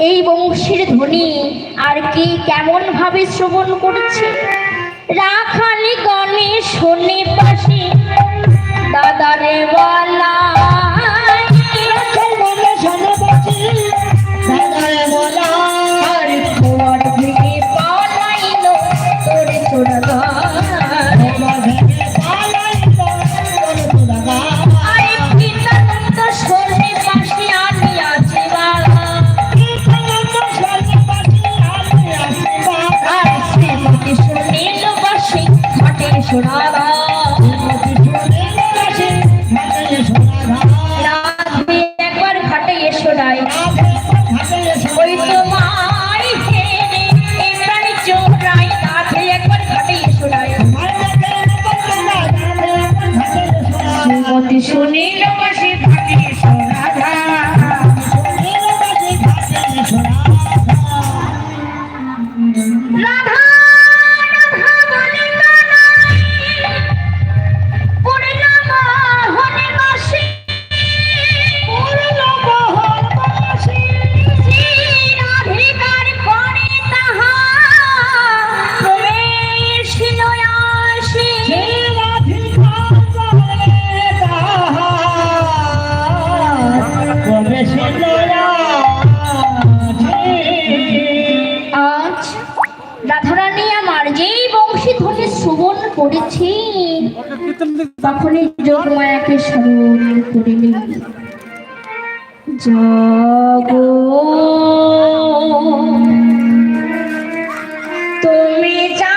এই বংশের ধ্বনি আর কে কেমন ভাবে শ্রবণ করছে? রাখালি গণে শোনে পাশে, দাদারে বলা তখনই যোগমায়াকে স্মরণ করিলি। জগ তুমি যা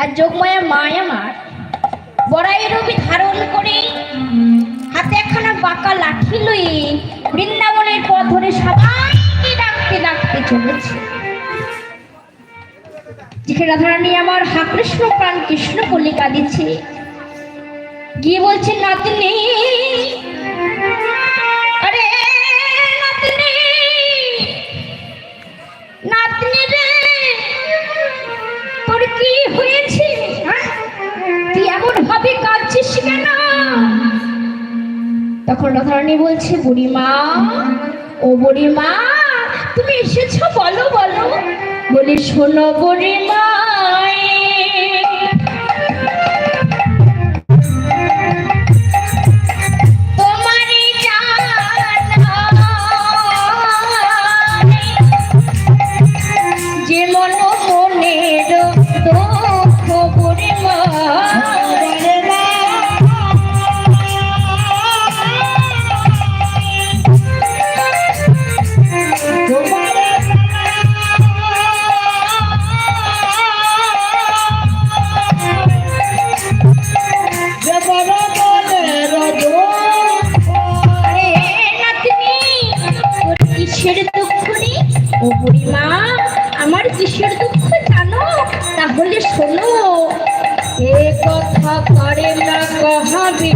আর যোগমায়া মায় আমার বড়াই রবি ধারণ করে, হাতে একখানা বাঁকা লাঠি লই বৃন্দাবনের পথ ধরে সবাইকে ডাকতে ডাকতে চলেছে। যেখানে রাধারানী আমার হা কৃষ্ণ প্রাণ কৃষ্ণ বলে দিচ্ছে। গিয়ে বলছে, নাতনি তখন রাধারানী বলছে বুড়িমা ও বুড়িমা তুমি এসেছ বলো বলো। বলি শোনো বুড়িমা করে না কহাবে?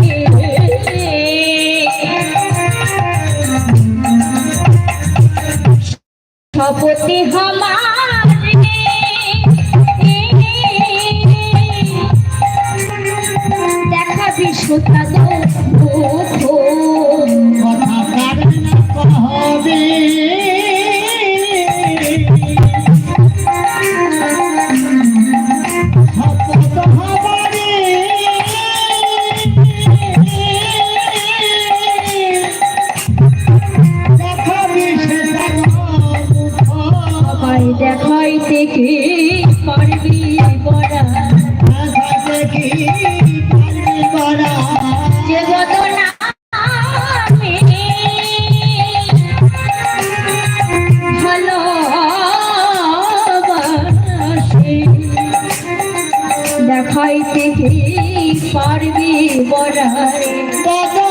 দেখাইতে কে পারবি বড়াই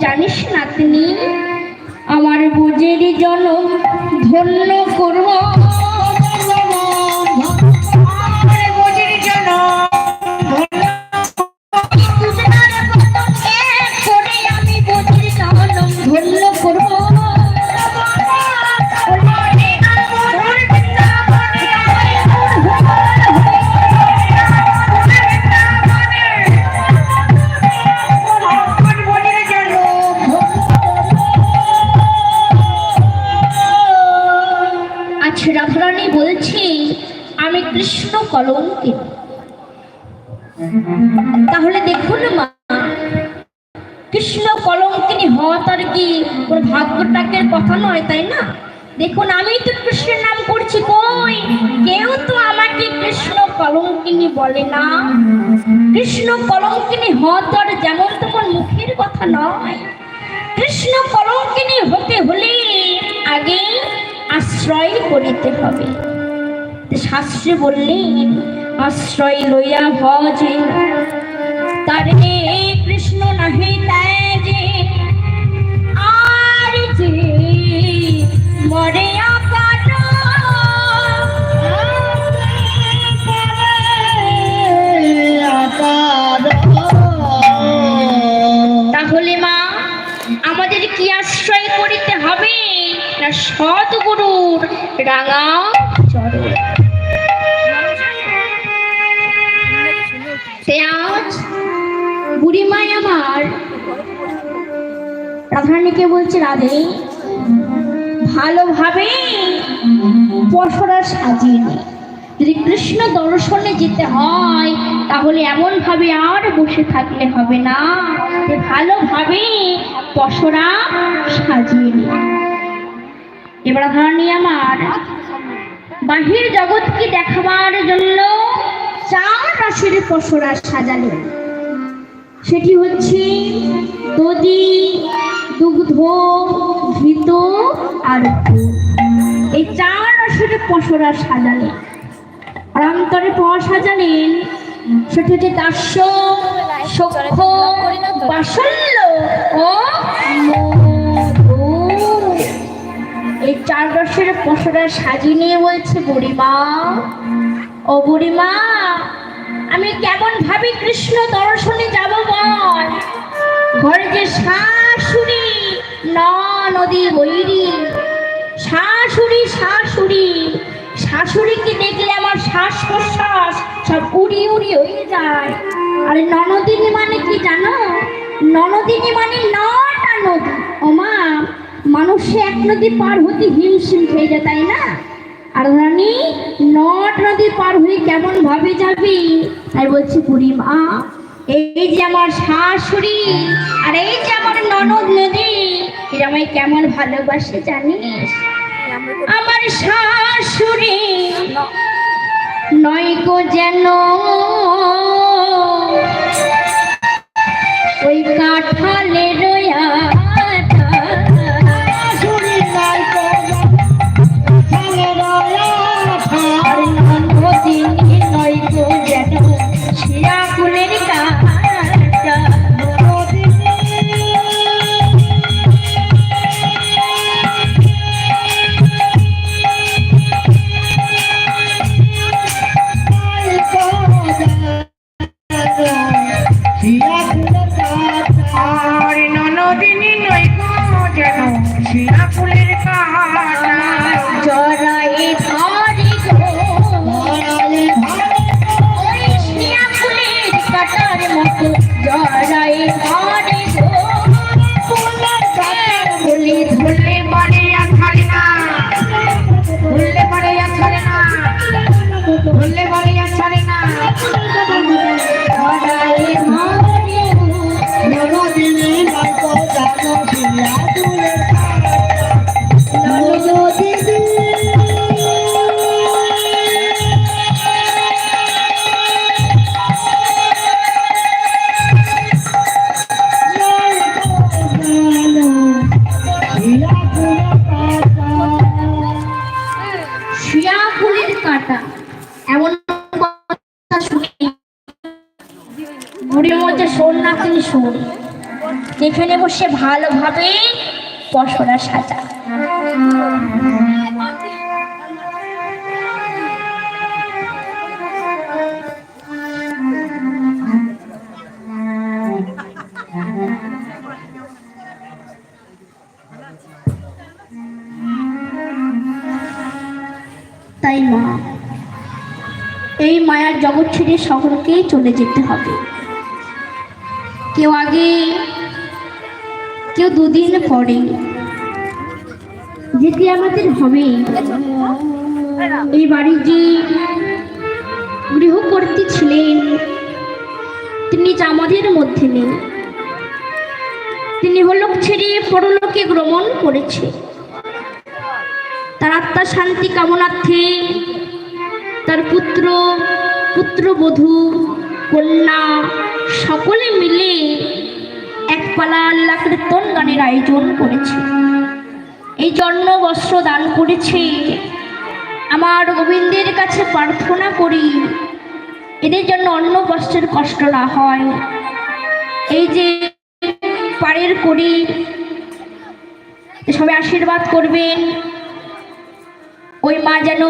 জানিস না তিনি আমার বুঝেরই জনম ধন্য করব বলছি, আমি কৃষ্ণ কলঙ্কে তাহলে দেখুন মা, কৃষ্ণ কলঙ্কিনী হওয়া তার কি কোন ভাগ্যটাকের কথা নয়, তাই না? দেখুন আমি তো কৃষ্ণের নাম করছি, কই? কেউ তো আমাকে কৃষ্ণ কলঙ্কিনী বলে না। কৃষ্ণ কলঙ্কিনী হওয়া তো আর যেমন তেমন মুখের কথা নয়। কৃষ্ণ কলঙ্কিনী হতে হলে আগে আশ্রয় করিতে হবে। শাস্ত্রে বললেন আশ্রয় লইয়া ভজে তারে কৃষ্ণ নাহি না সৎগুরুর রাঙা চরণ। সে আমার রাধারানীকে বলছে, রাধে, ভালোভাবে পশরা সাজিয়ে নিই যদি কৃষ্ণ দর্শনে যেতে হয়, তাহলে এমন ভাবে আর বসে থাকলে হবে না। ভালোভাবে পশরা সাজিয়ে নিই এবার ধরনি আমার বাহির জগৎকে দেখাবার জন্য চার রাশির পশরা সাজালেন সেটি হচ্ছে দধি, দুগ্ধ, ঘৃত আর এই চার রাশির পশরা সাজালেন আর অন্তরে পর সাজালেন, সেটি হচ্ছে দাস্য সক্ষ বাসল্য ও এই চার রসের পশরা সাজিয়ে নিয়ে বলছে, বুড়িমা, ও বুড়িমা, আমি কেমন ভাবি কৃষ্ণ দর্শনে যাব বল? ঘরে যে শাশুড়ি ন নদী বৈরি শাশুড়ি শাশুড়ি, শাশুড়িকে দেখলে আমার শ্বাস প্রশ্বাস সব উড়ি উড়ি হয়ে যায়। আর ননদিনী মানে কি জানো? ননদিনী মানে নটা নদী। ও মা মানুষে এক নদী পার হতে হিমশিম খেয়ে যায়, তাই না? আর রানী নট নদী পার হয়ে কেমন ভাবে যাবি? তাই বলছি বুড়িমা এই যে আমার শাশুড়ি আর এই যে আমার ননদ নদী, এরা আমায় কেমন ভালোবাসে জানিস? আমার শাশুড়ি নয় গো যেন। ওই কাঠালে রয়া না ভালোভাবে পশরা সাজা। তাই মা, এই মায়ার জগৎ ছেড়ে শহরকেই চলে যেতে হবে। কেউ আগে কেউ দুদিন পরে। যেটি আমাদের হবে। এই বাড়ির যে গৃহকর্ত্রী ছিলেন, তিনি আমাদের মধ্যে নেই, তিনি হলোক ছেড়ে পরলোকে গ্রমণ করেছে। তার আত্মা শান্তি কামনার্থে তার পুত্র, পুত্রবধূ, কন্যা, সকলে মিলে পালা আল্লাহ কীর্তন গানের আয়োজন করেছে। এই জন্য বস্ত্র দান করেছে। আমার গোবিন্দের কাছে প্রার্থনা করি। এদের জন্য অন্য বস্ত্রের কষ্ট না হয়। এই যে পাড়ের করি, সবাই আশীর্বাদ করবেন। ওই মা যেন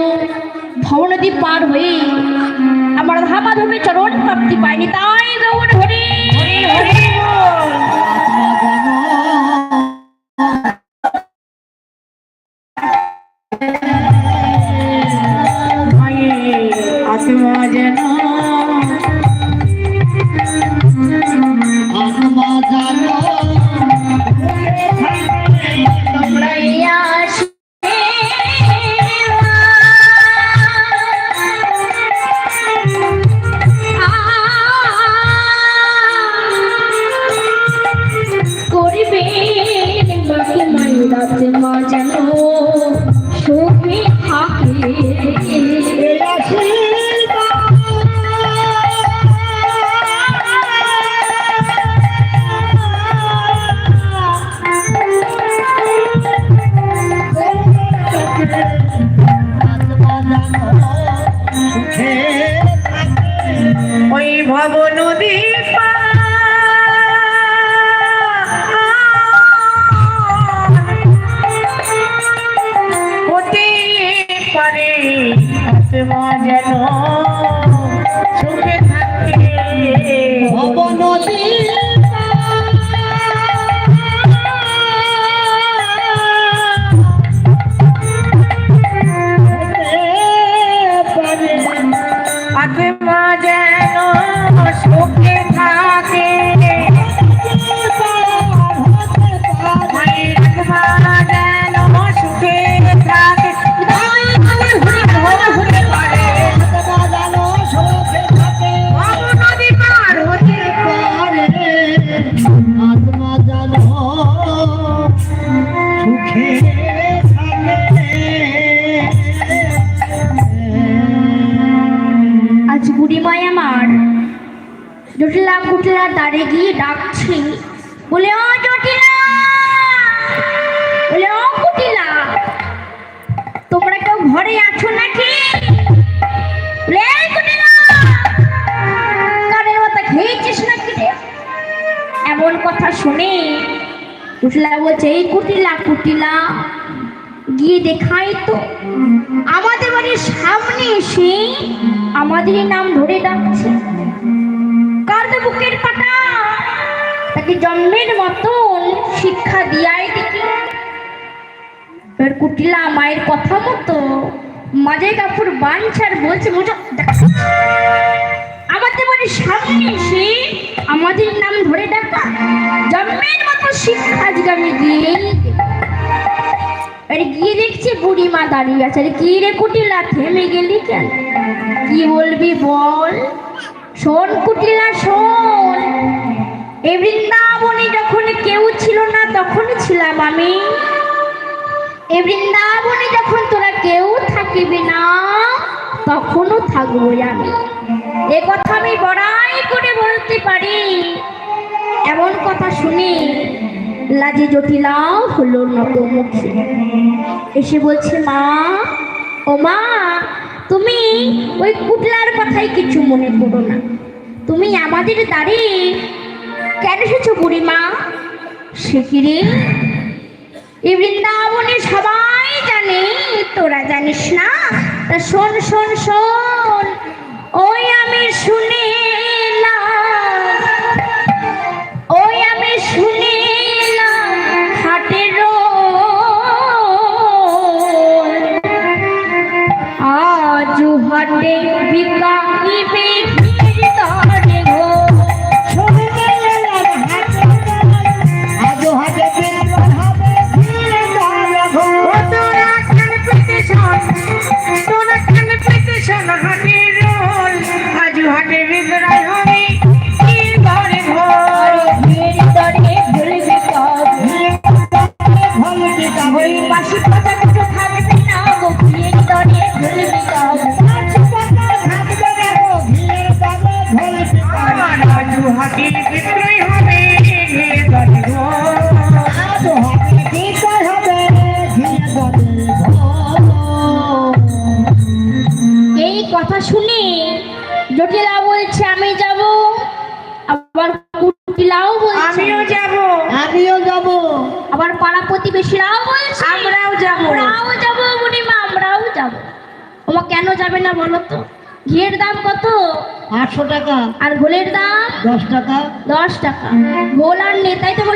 ভবনদী পার হয়ে আমার ধামাধমে চরণ প্রাপ্তি পায়নি। তাই গৌর হরি হরি। পথ মজানো সুখে থাকে। যেন আজ বুড়িমাই আমার জটিলা কুটিলা দাঁড়ে গিয়ে ডাকছে। বলে ও জটিলা! বলে ও কুটিলা! তোমরা কেউ ঘরে আছো নাকি? বলে, "এই কানের মাথা খেয়েছিস নাকি এমন কথা শুনে কুটিলা বলছে, এই কুটিলা কুটিলা, গিয়ে দেখাই তো। আমাদের বাড়ির সামনে এসে আমাদের নাম ধরে ডাকছে। কার বুকের পাটা? তাকে জন্মের মতন শিক্ষা দিয়াই দেখি। এবার কুটিলা মায়ের কথা মতো মাঝে কাপড় বাঞ্ছার বলছে, বোঝা আমাদের বাড়ির সামনে এসে আমাদের নাম ধরে ডাকা। জন্মের মতো শিক্ষা আজকে আমি দিয়েই আরে গিয়ে দেখছি বুড়ি মা দাঁড়িয়ে আছে। আরে কি রে কুটিলা, থেমে গেলি কেন? কি বলবি বল? শোন কুটিলা, শোন। এই বৃন্দাবনে যখন কেউ ছিল না, তখন ছিলাম আমি। এই বৃন্দাবনে যখন তোরা কেউ থাকিবি না, তখনও থাকব আমি। এ কথা আমি বড়াই করে বলতে পারি। এমন কথা শুনে লাজে জটিলাও হলো নতমুখী। এসে বলছে, মা, ও মা, তুমি ওই কুটলার কথাই কিছু মনে করো না। তুমি আমাদের দাঁড়ি কেন এসেছ বুড়িমা? সে কি এই বৃন্দাবনে সবাই জানে, তোরা জানিস না? তা শোন শোন শোন ওই আমি শুনে আর ঘোলের দাম? দশ টাকা। দশ টাকা। গোল আর নেতাই তো বলল